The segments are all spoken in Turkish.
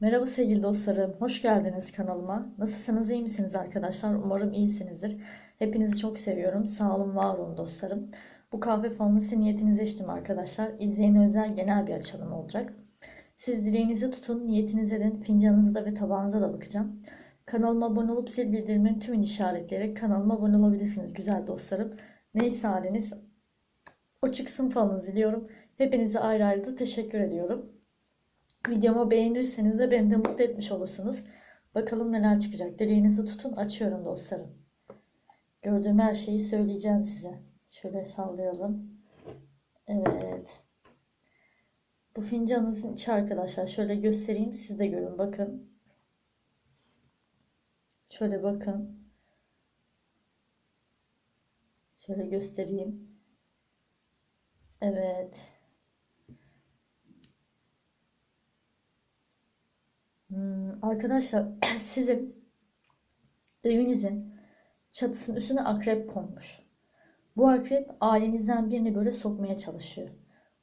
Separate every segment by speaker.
Speaker 1: Merhaba sevgili dostlarım, hoş geldiniz kanalıma. Nasılsınız, iyi misiniz arkadaşlar? Umarım iyisinizdir. Hepinizi çok seviyorum. Sağ olun, var olun dostlarım. Bu kahve falını sizin niyetinize içtim arkadaşlar. İzleyene özel genel bir açılım olacak. Siz dileğinizi tutun, niyetinize edin, fincanınıza da ve tabağınıza da bakacağım. Kanalıma abone olup zil bildirimlerini tümünü işaretleyerek kanalıma abone olabilirsiniz güzel dostlarım. Neyse haliniz o çıksın falınızı diliyorum. Hepinize ayrı ayrı da teşekkür ediyorum. Videomu beğenirseniz de beni de mutlu etmiş olursunuz. Bakalım neler çıkacak. Dileğinizi tutun. Açıyorum dostlarım. Gördüğüm her şeyi söyleyeceğim size. Şöyle sallayalım. Evet. Bu fincanınızın içi arkadaşlar. Şöyle göstereyim. Siz de görün. Bakın. Şöyle bakın. Şöyle göstereyim. Evet. Arkadaşlar sizin evinizin çatısının üstüne akrep konmuş. Bu akrep ailenizden birini böyle sokmaya çalışıyor.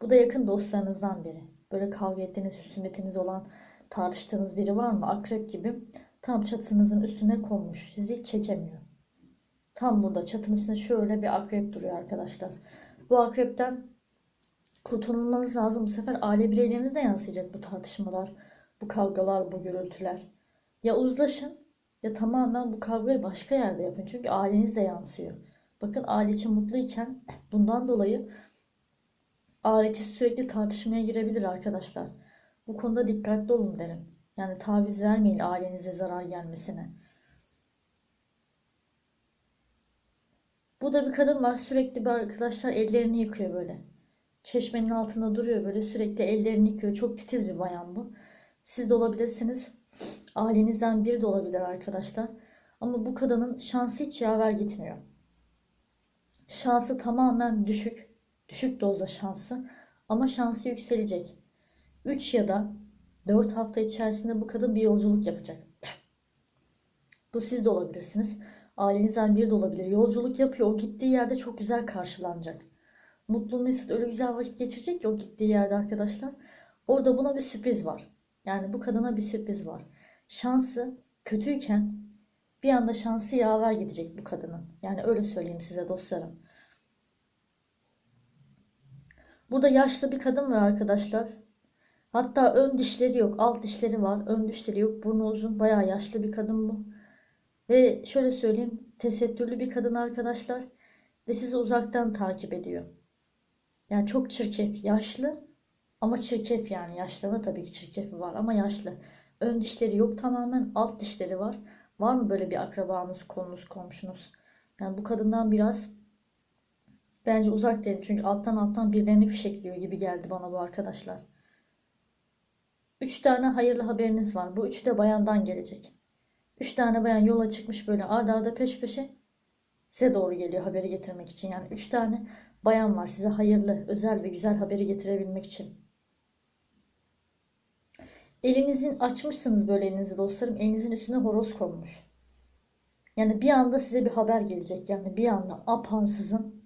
Speaker 1: Bu da yakın dostlarınızdan biri. Böyle kavga ettiğiniz, husumetiniz olan, tartıştığınız biri var mı? Akrep gibi tam çatınızın üstüne konmuş. Sizi hiç çekemiyor. Tam burada çatının üstünde şöyle bir akrep duruyor arkadaşlar. Bu akrepten kurtulmanız lazım. Bu sefer aile bireylerine de yansıyacak bu tartışmalar, bu kavgalar, bu gürültüler. Ya uzlaşın ya tamamen bu kavgayı başka yerde yapın. Çünkü aileniz de yansıyor. Bakın aile için mutluyken bundan dolayı aile içi sürekli tartışmaya girebilir arkadaşlar. Bu konuda dikkatli olun derim. Yani taviz vermeyin ailenize zarar gelmesine. Bu da bir kadın var sürekli bir arkadaşlar ellerini yıkıyor böyle. Çeşmenin altında duruyor böyle sürekli ellerini yıkıyor. Çok titiz bir bayan bu. Siz de olabilirsiniz. Ailenizden biri de olabilir arkadaşlar. Ama bu kadının şansı hiç yaver gitmiyor. Şansı tamamen düşük. Düşük dozda şansı. Ama şansı yükselecek. 3 ya da 4 hafta içerisinde bu kadın bir yolculuk yapacak. Bu siz de olabilirsiniz. Ailenizden biri de olabilir. Yolculuk yapıyor. O gittiği yerde çok güzel karşılanacak. Mutlu Mesut öyle güzel vakit geçirecek ki o gittiği yerde arkadaşlar. Orada buna bir sürpriz var. Yani bu kadına bir sürpriz var. Şansı kötüyken bir anda şansı yaver gidecek bu kadının. Yani öyle söyleyeyim size dostlarım. Burada yaşlı bir kadın var arkadaşlar. Hatta ön dişleri yok. Alt dişleri var. Ön dişleri yok. Burnu uzun. Bayağı yaşlı bir kadın bu. Ve şöyle söyleyeyim. Tesettürlü bir kadın arkadaşlar. Ve sizi uzaktan takip ediyor. Yani çok çirkef. Yaşlı ama çirkef yani. Yaşlılığı tabii ki çirkefi var ama yaşlı. Ön dişleri yok tamamen. Alt dişleri var. Var mı böyle bir akrabanız, konunuz, komşunuz? Yani bu kadından biraz bence uzak değilim. Çünkü alttan alttan birilerini fişekliyor gibi geldi bana bu arkadaşlar. Üç tane hayırlı haberiniz var. Bu üçü de bayandan gelecek. Üç tane bayan yola çıkmış böyle arda arda peş peşe size doğru geliyor haberi getirmek için. Yani üç tane bayan var size hayırlı, özel ve güzel haberi getirebilmek için. Elinizin açmışsınız böyle elinizi dostlarım. Elinizin üstüne horoz konmuş. Yani bir anda size bir haber gelecek. Yani bir anda apansızın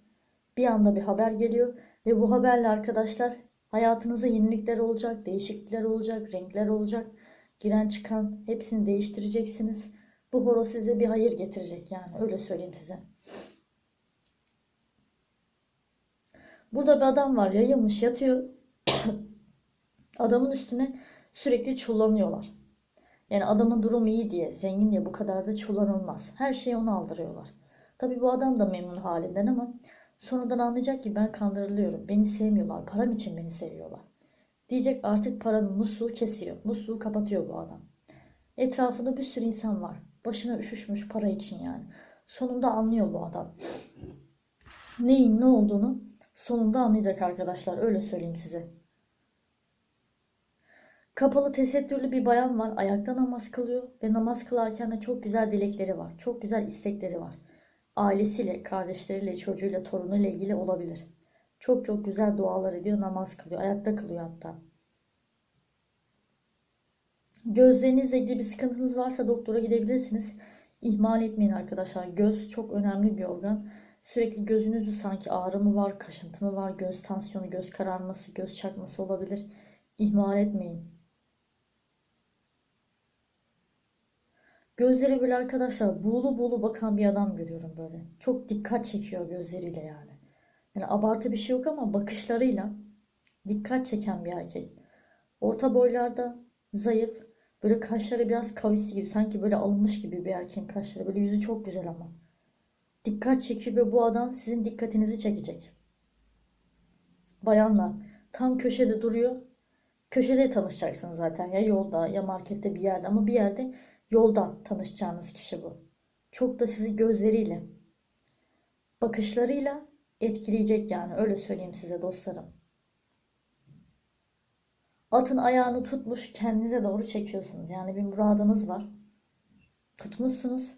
Speaker 1: bir anda bir haber geliyor. Ve bu haberle arkadaşlar hayatınıza yenilikler olacak, değişiklikler olacak, renkler olacak. Giren çıkan hepsini değiştireceksiniz. Bu horoz size bir hayır getirecek yani öyle söyleyeyim size. Burada bir adam var yayılmış yatıyor. Adamın üstüne sürekli çullanıyorlar. Yani adamın durumu iyi diye, zengin diye bu kadar da çullanılmaz. Her şeyi ona aldırıyorlar. Tabi bu adam da memnun halinden ama sonradan anlayacak ki ben kandırılıyorum. Beni sevmiyorlar. Param için beni seviyorlar. Diyecek artık paranın musluğu kesiyor. Musluğu kapatıyor bu adam. Etrafında bir sürü insan var. Başına üşüşmüş para için yani. Sonunda anlıyor bu adam. Neyin ne olduğunu sonunda anlayacak arkadaşlar. Öyle söyleyeyim size. Kapalı tesettürlü bir bayan var. Ayakta namaz kılıyor ve namaz kılarken de çok güzel dilekleri var. Çok güzel istekleri var. Ailesiyle, kardeşleriyle, çocuğuyla, torunuyla ilgili olabilir. Çok çok güzel dualar ediyor, namaz kılıyor. Ayakta kılıyor hatta. Gözlerinizle ilgili bir sıkıntınız varsa doktora gidebilirsiniz. İhmal etmeyin arkadaşlar. Göz çok önemli bir organ. Sürekli gözünüzü sanki ağrı mı var, kaşıntı mı var, göz tansiyonu, göz kararması, göz çarpması olabilir. İhmal etmeyin. Gözleri böyle arkadaşlar buğulu buğulu bakan bir adam görüyorum böyle. Çok dikkat çekiyor gözleriyle yani. Yani abartı bir şey yok ama bakışlarıyla dikkat çeken bir erkek. Orta boylarda, zayıf, böyle kaşları biraz kavisli gibi, sanki böyle alınmış gibi bir erkeğin kaşları. Böyle yüzü çok güzel ama. Dikkat çekiyor ve bu adam sizin dikkatinizi çekecek. Bayanla tam köşede duruyor. Köşede tanışacaksınız zaten ya yolda ya markette bir yerde ama bir yerde yolda tanışacağınız kişi bu. Çok da sizi gözleriyle, bakışlarıyla etkileyecek yani öyle söyleyeyim size dostlarım. Atın ayağını tutmuş kendinize doğru çekiyorsunuz. Yani bir muradınız var. Tutmuşsunuz.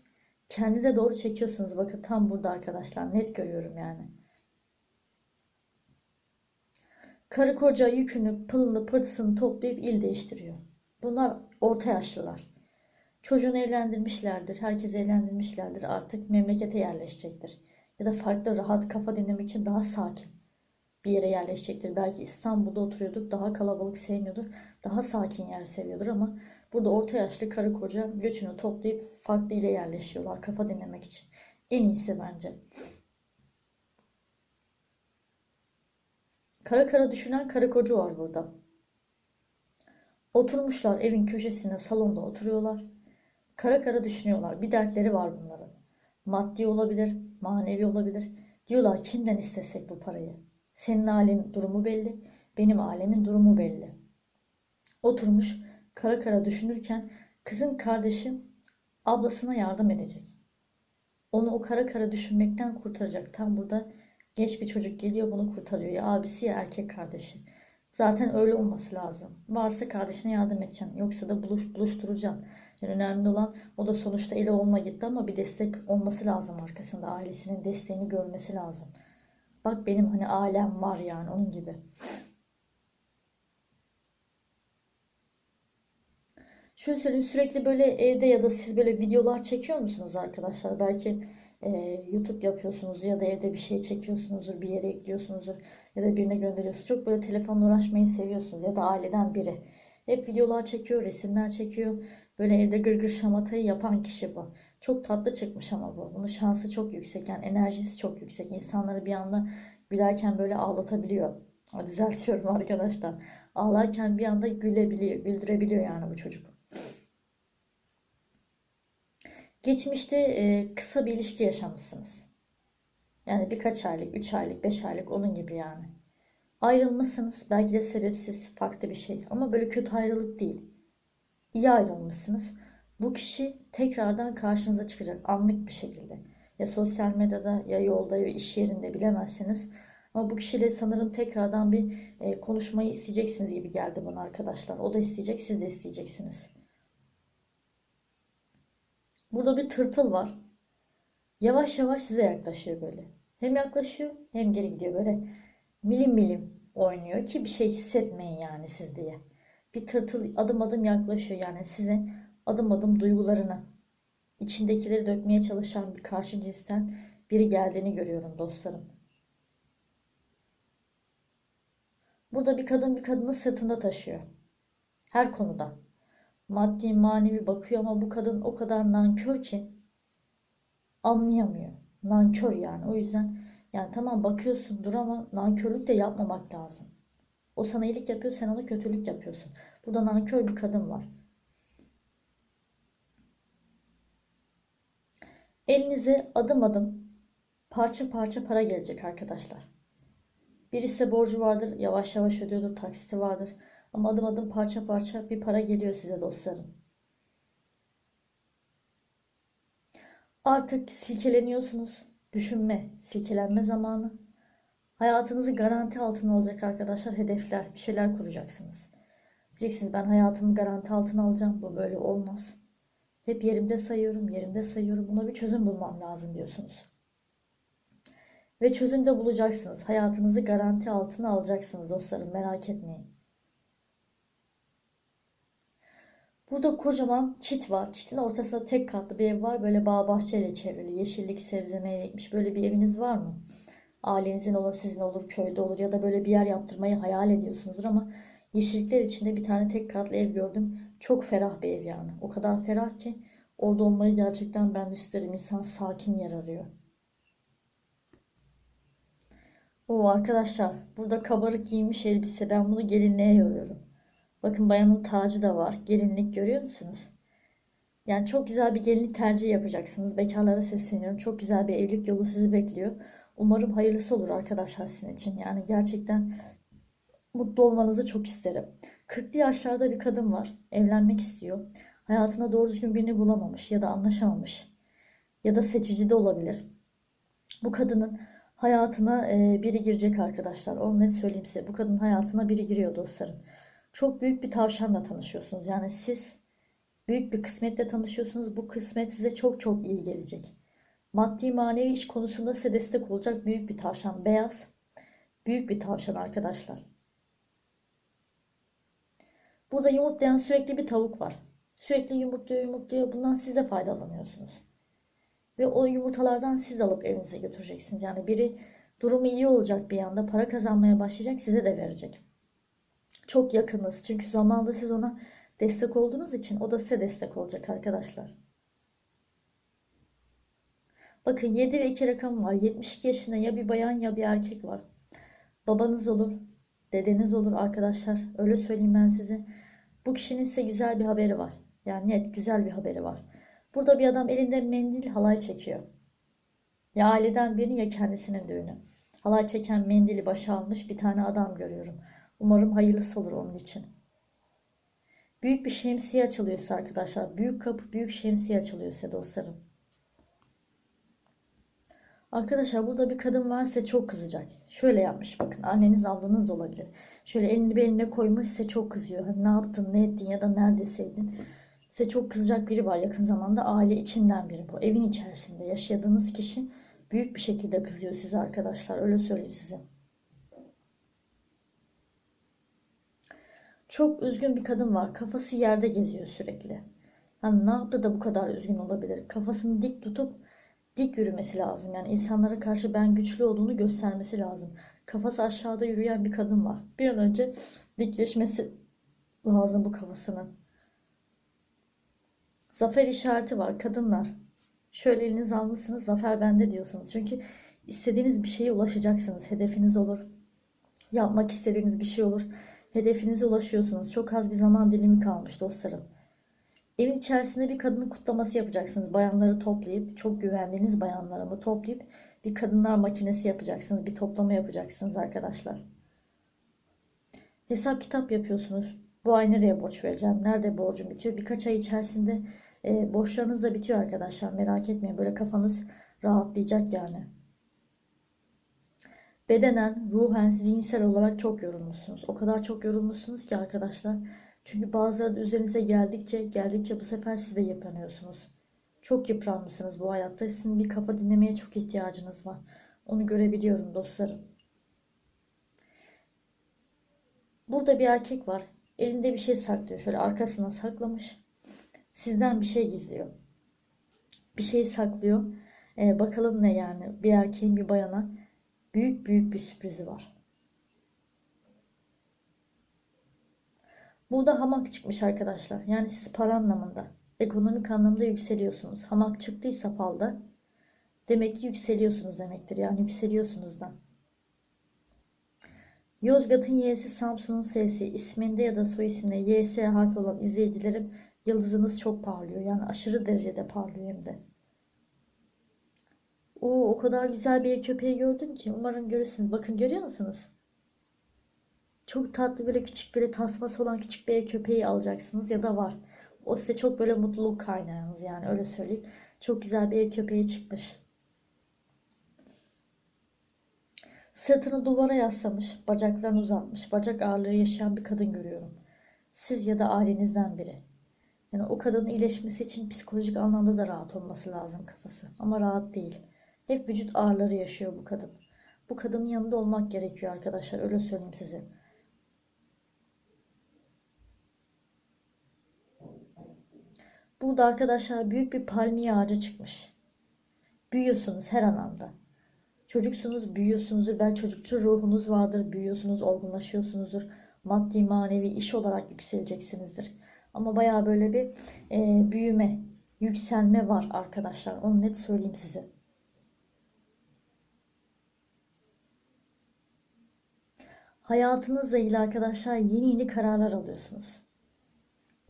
Speaker 1: Kendinize doğru çekiyorsunuz. Bakın tam burada arkadaşlar. Net görüyorum yani. Karı koca yükünü, pılını, pırtısını toplayıp il değiştiriyor. Bunlar orta yaşlılar. Çocuğunu evlendirmişlerdir. Herkes evlendirmişlerdir. Artık memlekete yerleşecektir. Ya da farklı rahat kafa dinlemek için daha sakin bir yere yerleşecektir. Belki İstanbul'da oturuyordur. Daha kalabalık sevmiyordur. Daha sakin yer seviyordur ama burada orta yaşlı karı koca göçünü toplayıp farklı ile yerleşiyorlar kafa dinlemek için. En iyisi bence. Kara kara düşünen karı koca var burada. Oturmuşlar evin köşesine salonda oturuyorlar. Kara kara düşünüyorlar. Bir dertleri var bunların. Maddi olabilir, manevi olabilir. Diyorlar kimden istesek bu parayı? Senin ailenin durumu belli, benim ailemin durumu belli. Oturmuş kara kara düşünürken kızın kardeşi ablasına yardım edecek. Onu o kara kara düşünmekten kurtaracak. Tam burada genç bir çocuk geliyor bunu kurtarıyor. Ya abisi ya erkek kardeşi. Zaten öyle olması lazım. Varsa kardeşine yardım edeceksin. Yoksa da buluş, buluşturacaksın. Yani önemli olan o da sonuçta eli oğluna gitti ama bir destek olması lazım arkasında. Ailesinin desteğini görmesi lazım. Bak benim hani ailem var yani onun gibi. Şöyle söyleyeyim sürekli böyle evde ya da siz böyle videolar çekiyor musunuz arkadaşlar? Belki e, YouTube yapıyorsunuz ya da evde bir şey çekiyorsunuzdur, bir yere ekliyorsunuzdur ya da birine gönderiyorsunuz. Çok böyle telefonla uğraşmayı seviyorsunuz ya da aileden biri. Hep videolar çekiyor, resimler çekiyor. Böyle evde gırgır şamatayı yapan kişi bu. Çok tatlı çıkmış ama bu. Bunun şansı çok yüksek. Yani enerjisi çok yüksek. İnsanları bir anda gülerken böyle ağlatabiliyor. Düzeltiyorum arkadaşlar. Ağlarken bir anda gülebiliyor, güldürebiliyor yani bu çocuk. Geçmişte e, kısa bir ilişki yaşamışsınız. Yani birkaç aylık, üç aylık, beş aylık onun gibi yani. Ayrılmışsınız. Belki de sebepsiz, farklı bir şey. Ama böyle kötü ayrılık değil. İyi ayrılmışsınız. Bu kişi tekrardan karşınıza çıkacak anlık bir şekilde. Ya sosyal medyada ya yolda ya iş yerinde bilemezsiniz. Ama bu kişiyle sanırım tekrardan bir e, konuşmayı isteyeceksiniz gibi geldi bana arkadaşlar. O da isteyecek, siz de isteyeceksiniz. Burada bir tırtıl var. Yavaş yavaş size yaklaşıyor böyle. Hem yaklaşıyor hem geri gidiyor böyle. Milim milim oynuyor ki bir şey hissetmeyin yani siz diye. Bir tırtıl adım adım yaklaşıyor yani size adım adım duygularını, içindekileri dökmeye çalışan bir karşı cinsten biri geldiğini görüyorum dostlarım. Burada bir kadın bir kadını sırtında taşıyor. Her konuda. Maddi manevi bakıyor ama bu kadın o kadar nankör ki anlayamıyor. Nankör yani. O yüzden yani tamam bakıyorsundur ama nankörlük de yapmamak lazım. O sana iyilik yapıyor, sen ona kötülük yapıyorsun. Burada nankör bir kadın var. Elinize adım adım parça parça para gelecek arkadaşlar. Birisi borcu vardır, yavaş yavaş ödüyordur, taksiti vardır. Ama adım adım parça parça bir para geliyor size dostlarım. Artık silkeleniyorsunuz. Düşünme, silkelenme zamanı. Hayatınızı garanti altına alacak arkadaşlar hedefler, bir şeyler kuracaksınız. Diyeceksiniz ben hayatımı garanti altına alacağım. Bu böyle olmaz. Hep yerimde sayıyorum, yerimde sayıyorum. Buna bir çözüm bulmam lazım diyorsunuz. Ve çözüm de bulacaksınız. Hayatınızı garanti altına alacaksınız dostlarım. Merak etmeyin. Burada kocaman çit var. Çitin ortasında tek katlı bir ev var. Böyle bağ bahçeyle çevrili. Yeşillik, sebze, meyve ekmiş. Böyle bir eviniz var mı? Ailenizin olur, sizin olur, köyde olur ya da böyle bir yer yaptırmayı hayal ediyorsunuzdur ama yeşillikler içinde bir tane tek katlı ev gördüm. Çok ferah bir ev yani. O kadar ferah ki Orada olmayı gerçekten ben isterim. İnsan sakin yer arıyor. O arkadaşlar burada kabarık giymiş elbise. Ben bunu gelinliğe yoruyorum. Bakın bayanın tacı da var. Gelinlik görüyor musunuz? Yani çok güzel bir gelinlik tercihi yapacaksınız. Bekarlara sesleniyorum. Çok güzel bir evlilik yolu sizi bekliyor. Umarım hayırlısı olur arkadaşlar sizin için. Yani gerçekten mutlu olmanızı çok isterim. 40'lı yaşlarda bir kadın var. Evlenmek istiyor. Hayatında doğru düzgün birini bulamamış ya da anlaşamamış. Ya da seçici de olabilir. Bu kadının hayatına e, biri girecek arkadaşlar. Onu net söyleyeyim size. Bu kadının hayatına biri giriyor dostlarım. Çok büyük bir tavşanla tanışıyorsunuz. Yani siz büyük bir kısmetle tanışıyorsunuz. Bu kısmet size çok çok iyi gelecek. Maddi manevi iş konusunda size destek olacak büyük bir tavşan. Beyaz. Büyük bir tavşan arkadaşlar. Burada yumurtlayan sürekli bir tavuk var. Sürekli yumurtluyor yumurtluyor. Bundan siz de faydalanıyorsunuz. Ve o yumurtalardan siz de alıp evinize götüreceksiniz. Yani biri durumu iyi olacak bir anda para kazanmaya başlayacak size de verecek. Çok yakınız. Çünkü zamanında siz ona destek olduğunuz için o da size destek olacak arkadaşlar. Bakın 7 ve 2 rakam var. 72 yaşında ya bir bayan ya bir erkek var. Babanız olur, dedeniz olur arkadaşlar. Öyle söyleyeyim ben size. Bu kişinin size güzel bir haberi var. Yani net güzel bir haberi var. Burada bir adam elinde mendil halay çekiyor. Ya aileden birini ya kendisinin düğünü. Halay çeken mendili başa almış bir tane adam görüyorum. Umarım hayırlısı olur onun için. Büyük bir şemsiye açılıyor size arkadaşlar. Büyük kapı, büyük şemsiye açılıyor size dostlarım. Arkadaşlar burada bir kadın varsa çok kızacak. Şöyle yapmış bakın. Anneniz ablanız da olabilir. Şöyle elini beline koymuş size çok kızıyor. Hani ne yaptın, ne ettin ya da neredeseydin. Size çok kızacak biri var yakın zamanda. Aile içinden biri bu. Evin içerisinde yaşadığınız kişi büyük bir şekilde kızıyor size arkadaşlar. Öyle söyleyeyim size. Çok üzgün bir kadın var. Kafası yerde geziyor sürekli. Hani ne yaptı da bu kadar üzgün olabilir? Kafasını dik tutup dik yürümesi lazım. Yani insanlara karşı ben güçlü olduğunu göstermesi lazım. Kafası aşağıda yürüyen bir kadın var. Bir an önce dikleşmesi lazım bu kafasının. Zafer işareti var kadınlar. Şöyle elinizi almışsınız zafer bende diyorsunuz. Çünkü istediğiniz bir şeye ulaşacaksınız. Hedefiniz olur. Yapmak istediğiniz bir şey olur. Hedefinize ulaşıyorsunuz. Çok az bir zaman dilimi kalmış dostlarım. Evin içerisinde bir kadının kutlaması yapacaksınız. Bayanları toplayıp, çok güvendiğiniz bayanları mı toplayıp bir kadınlar makinesi yapacaksınız. Bir toplama yapacaksınız arkadaşlar. Hesap kitap yapıyorsunuz. Bu ay nereye borç vereceğim? Nerede borcum bitiyor? Birkaç ay içerisinde e, borçlarınız da bitiyor arkadaşlar. Merak etmeyin. Böyle kafanız rahatlayacak yani. Bedenen, ruhen, zihinsel olarak çok yorulmuşsunuz. O kadar çok yorulmuşsunuz ki arkadaşlar. Çünkü bazıları da üzerinize geldikçe, geldikçe bu sefer siz de yıpranıyorsunuz. Çok yıpranmışsınız bu hayatta. Sizin bir kafa dinlemeye çok ihtiyacınız var. Onu görebiliyorum dostlarım. Burada bir erkek var. Elinde bir şey saklıyor. Şöyle arkasına saklamış. Sizden bir şey gizliyor. Bir şey saklıyor. Ee, bakalım ne yani. Bir erkeğin bir bayana büyük büyük bir sürprizi var. Burada hamak çıkmış arkadaşlar. Yani siz para anlamında, ekonomik anlamda yükseliyorsunuz. Hamak çıktıysa falda demek ki yükseliyorsunuz demektir. Yani yükseliyorsunuz da. Yozgat'ın Y'si, Samsun'un S'si, isminde ya da soy isimde YS harfi olan izleyicilerim yıldızınız çok parlıyor. Yani aşırı derecede parlıyor hem de. Oo, o kadar güzel bir köpeği gördüm ki. Umarım görürsünüz. Bakın görüyor musunuz? Çok tatlı böyle küçük böyle tasması olan küçük bir köpeği alacaksınız ya da var. O size çok böyle mutluluk kaynağınız yani öyle söyleyeyim. Çok güzel bir ev köpeği çıkmış. Sırtını duvara yaslamış, bacaklarını uzatmış, bacak ağrıları yaşayan bir kadın görüyorum. Siz ya da ailenizden biri. Yani o kadının iyileşmesi için psikolojik anlamda da rahat olması lazım kafası. Ama rahat değil. Hep vücut ağrıları yaşıyor bu kadın. Bu kadının yanında olmak gerekiyor arkadaşlar. Öyle söyleyeyim size. Burada arkadaşlar büyük bir palmiye ağacı çıkmış. Büyüyorsunuz her anlamda. Çocuksunuz, büyüyorsunuzdur. Belki çocukçu ruhunuz vardır. Büyüyorsunuz, olgunlaşıyorsunuzdur. Maddi, manevi, iş olarak yükseleceksinizdir. Ama baya böyle bir e, büyüme, yükselme var arkadaşlar. Onu net söyleyeyim size. Hayatınızla ilgili arkadaşlar yeni yeni kararlar alıyorsunuz.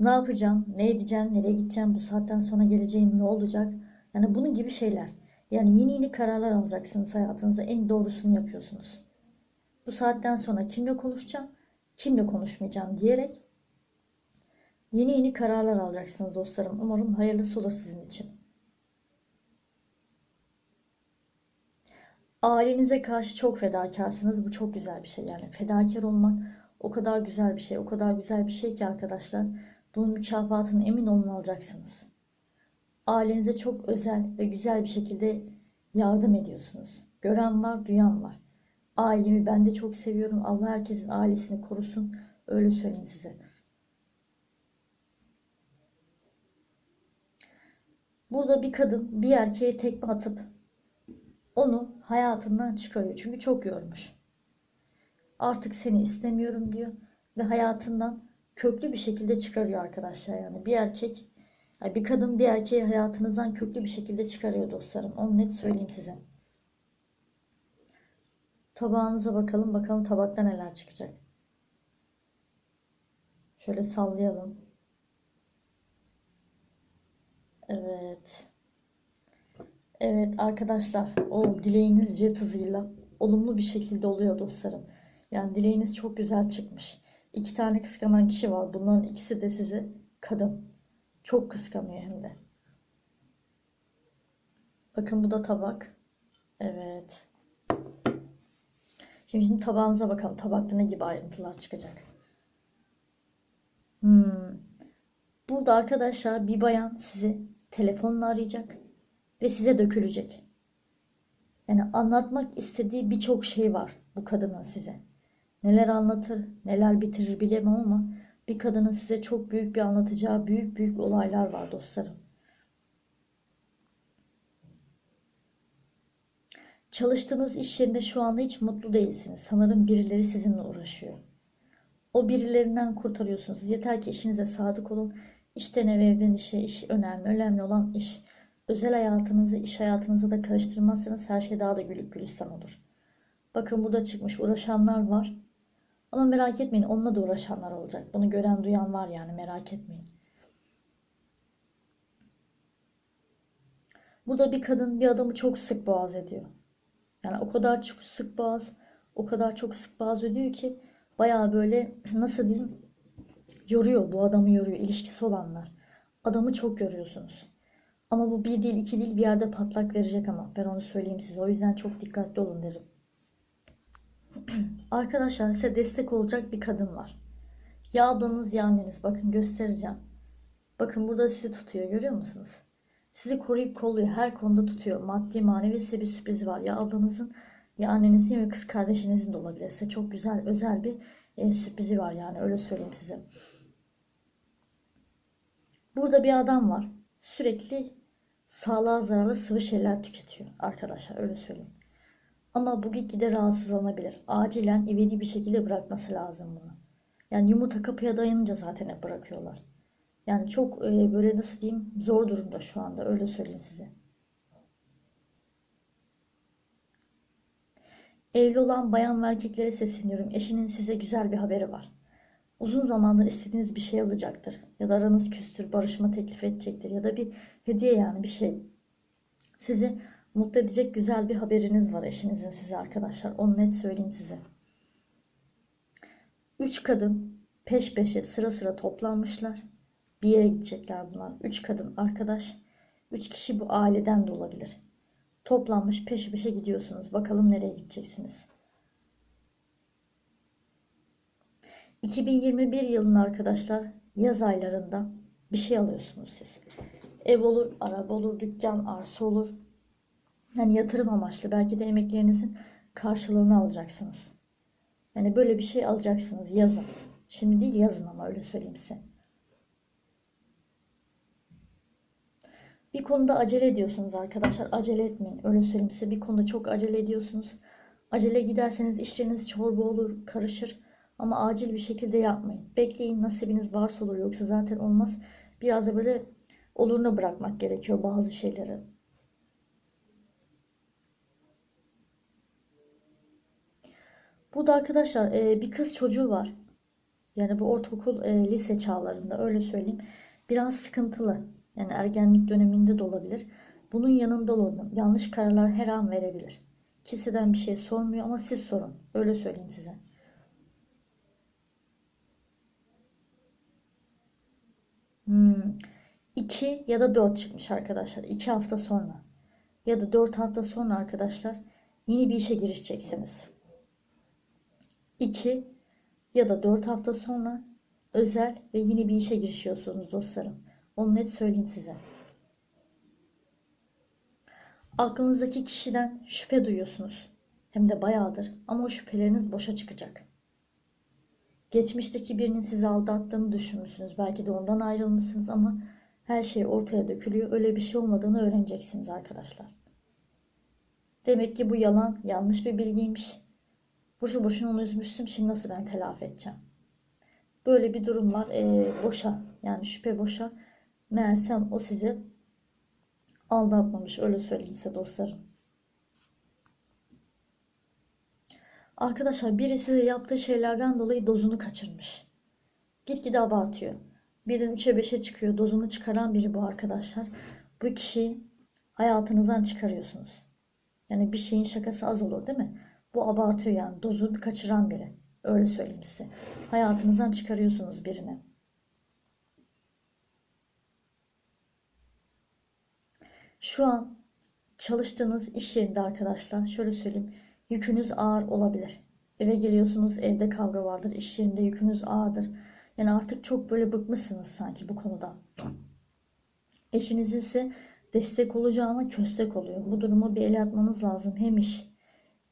Speaker 1: Ne yapacağım, ne edeceğim, nereye gideceğim, bu saatten sonra geleceğim, ne olacak? Yani bunun gibi şeyler. Yani yeni yeni kararlar alacaksınız hayatınızda. En doğrusunu yapıyorsunuz. Bu saatten sonra kimle konuşacağım, kimle konuşmayacağım diyerek yeni yeni kararlar alacaksınız dostlarım. Umarım hayırlısı olur sizin için. Ailenize karşı çok fedakarsınız. Bu çok güzel bir şey. Yani fedakar olmak o kadar güzel bir şey. O kadar güzel bir şey ki arkadaşlar. Bunun mükafatını emin olun alacaksınız. Ailenize çok özel ve güzel bir şekilde yardım ediyorsunuz. Gören var, duyan var. Ailemi ben de çok seviyorum. Allah herkesin ailesini korusun. Öyle söyleyeyim size. Burada bir kadın bir erkeğe tekme atıp onu hayatından çıkarıyor. Çünkü çok yormuş. Artık seni istemiyorum diyor ve hayatından köklü bir şekilde çıkarıyor arkadaşlar. Yani bir erkek, bir kadın bir erkeği hayatınızdan köklü bir şekilde çıkarıyor dostlarım. Onu net söyleyeyim size. Tabağınıza bakalım. Bakalım tabakta neler çıkacak. Şöyle sallayalım. Evet. Evet arkadaşlar o dileğiniz jet olumlu bir şekilde oluyor dostlarım. Yani dileğiniz çok güzel çıkmış. İki tane kıskanan kişi var. Bunların ikisi de sizi kadın. Çok kıskanıyor hem de. Bakın bu da tabak. Evet. Şimdi, şimdi tabağınıza bakalım. Tabakta ne gibi ayrıntılar çıkacak. Hmm. Burada arkadaşlar bir bayan sizi telefonla arayacak ve size dökülecek. Yani anlatmak istediği birçok şey var bu kadının size. Neler anlatır, neler bitirir bilemem ama bir kadının size çok büyük bir anlatacağı büyük büyük olaylar var dostlarım. Çalıştığınız iş yerinde şu anda hiç mutlu değilsiniz. Sanırım birileri sizinle uğraşıyor. O birilerinden kurtarıyorsunuz. Yeter ki işinize sadık olun. İşten eve, evden işe, iş önemli. Önemli olan iş. Özel hayatınızı, iş hayatınızı da karıştırmazsanız her şey daha da gülük gülistan olur. Bakın burada çıkmış uğraşanlar var. Ama merak etmeyin onunla da uğraşanlar olacak. Bunu gören duyan var yani merak etmeyin. Burada bir kadın bir adamı çok sık boğaz ediyor. Yani o kadar çok sık boğaz, o kadar çok sık boğaz ediyor ki bayağı böyle nasıl diyeyim yoruyor bu adamı yoruyor ilişkisi olanlar. Adamı çok yoruyorsunuz. Ama bu bir değil iki değil bir yerde patlak verecek ama ben onu söyleyeyim size. O yüzden çok dikkatli olun derim. Arkadaşlar size destek olacak bir kadın var. Ya ablanız ya anneniz bakın göstereceğim. Bakın burada sizi tutuyor görüyor musunuz? Sizi koruyup kolluyor her konuda tutuyor. Maddi manevi size bir sürprizi var. Ya ablanızın ya annenizin ya kız kardeşinizin de olabilir. Size çok güzel özel bir e, sürprizi var yani öyle söyleyeyim size. Burada bir adam var. Sürekli sağlığa zararlı sıvı şeyler tüketiyor arkadaşlar öyle söyleyeyim. Ama bu gitgide rahatsızlanabilir. Acilen ivedi bir şekilde bırakması lazım bunu. Yani yumurta kapıya dayanınca zaten hep bırakıyorlar. Yani çok e, böyle nasıl diyeyim zor durumda şu anda öyle söyleyeyim size. Evli olan bayan ve erkeklere sesleniyorum. Eşinin size güzel bir haberi var. Uzun zamandır istediğiniz bir şey alacaktır. Ya da aranız küstür, barışma teklif edecektir. Ya da bir hediye yani bir şey. Sizi mutlu edecek güzel bir haberiniz var eşinizin size arkadaşlar. Onu net söyleyeyim size. Üç kadın peş peşe sıra sıra toplanmışlar. Bir yere gidecekler bunlar. Üç kadın arkadaş. Üç kişi bu aileden de olabilir. Toplanmış peş peşe gidiyorsunuz. Bakalım nereye gideceksiniz. 2021 yılının arkadaşlar yaz aylarında bir şey alıyorsunuz siz. Ev olur, araba olur, dükkan, arsa olur. Yani yatırım amaçlı belki de emeklerinizin karşılığını alacaksınız. Yani böyle bir şey alacaksınız yazın. Şimdi değil yazın ama öyle söyleyeyim size. Bir konuda acele ediyorsunuz arkadaşlar. Acele etmeyin. Öyle söyleyeyim size. Bir konuda çok acele ediyorsunuz. Acele giderseniz işleriniz çorba olur, karışır. Ama acil bir şekilde yapmayın. Bekleyin nasibiniz varsa olur yoksa zaten olmaz. Biraz da böyle oluruna bırakmak gerekiyor bazı şeyleri. Burada arkadaşlar e, bir kız çocuğu var. Yani bu ortaokul, e, lise çağlarında öyle söyleyeyim. Biraz sıkıntılı. Yani ergenlik döneminde de olabilir. Bunun yanında olun. Yanlış kararlar her an verebilir. Kimseden bir şey sormuyor ama siz sorun. Öyle söyleyeyim size. Hmm. 2 ya da 4 çıkmış arkadaşlar. 2 hafta sonra ya da 4 hafta sonra arkadaşlar yeni bir işe girişeceksiniz. 2 ya da 4 hafta sonra özel ve yeni bir işe girişiyorsunuz dostlarım. Onu net söyleyeyim size. Aklınızdaki kişiden şüphe duyuyorsunuz. Hem de bayağıdır ama o şüpheleriniz boşa çıkacak. Geçmişteki birinin sizi aldattığını düşünmüşsünüz. Belki de ondan ayrılmışsınız ama her şey ortaya dökülüyor. Öyle bir şey olmadığını öğreneceksiniz arkadaşlar. Demek ki bu yalan, yanlış bir bilgiymiş. Boşu boşuna onu üzmüştüm. Şimdi nasıl ben telafi edeceğim? Böyle bir durum var. Ee, boşa. Yani şüphe boşa. Meğersem o sizi aldatmamış. Öyle söyleyeyim size dostlarım. Arkadaşlar biri size yaptığı şeylerden dolayı dozunu kaçırmış. Gitgide abartıyor. Birden 3'e 5'e çıkıyor. Dozunu çıkaran biri bu arkadaşlar. Bu kişiyi hayatınızdan çıkarıyorsunuz. Yani bir şeyin şakası az olur değil mi? Bu abartıyor yani. Dozunu kaçıran biri. Öyle söyleyeyim size. Hayatınızdan çıkarıyorsunuz birini. Şu an çalıştığınız iş yerinde arkadaşlar şöyle söyleyeyim. Yükünüz ağır olabilir. Eve geliyorsunuz evde kavga vardır. iş yerinde yükünüz ağırdır. Yani artık çok böyle bıkmışsınız sanki bu konuda. Eşiniz ise destek olacağına köstek oluyor. Bu durumu bir ele atmanız lazım. Hem iş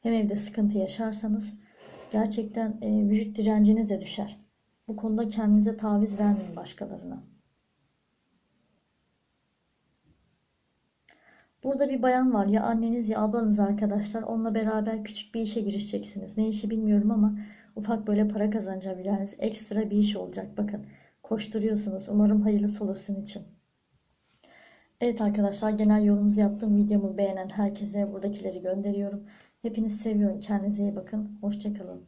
Speaker 1: hem evde sıkıntı yaşarsanız gerçekten e, vücut direnciniz de düşer. Bu konuda kendinize taviz vermeyin başkalarına. Burada bir bayan var ya anneniz ya ablanız arkadaşlar. Onunla beraber küçük bir işe girişeceksiniz. Ne işi bilmiyorum ama ufak böyle para kazanabileceğiniz ekstra bir iş olacak. Bakın koşturuyorsunuz. Umarım hayırlısı olur sizin için. Evet arkadaşlar genel yorumunuzu yaptım. Videomu beğenen herkese buradakileri gönderiyorum. Hepinizi seviyorum. Kendinize iyi bakın. Hoşçakalın.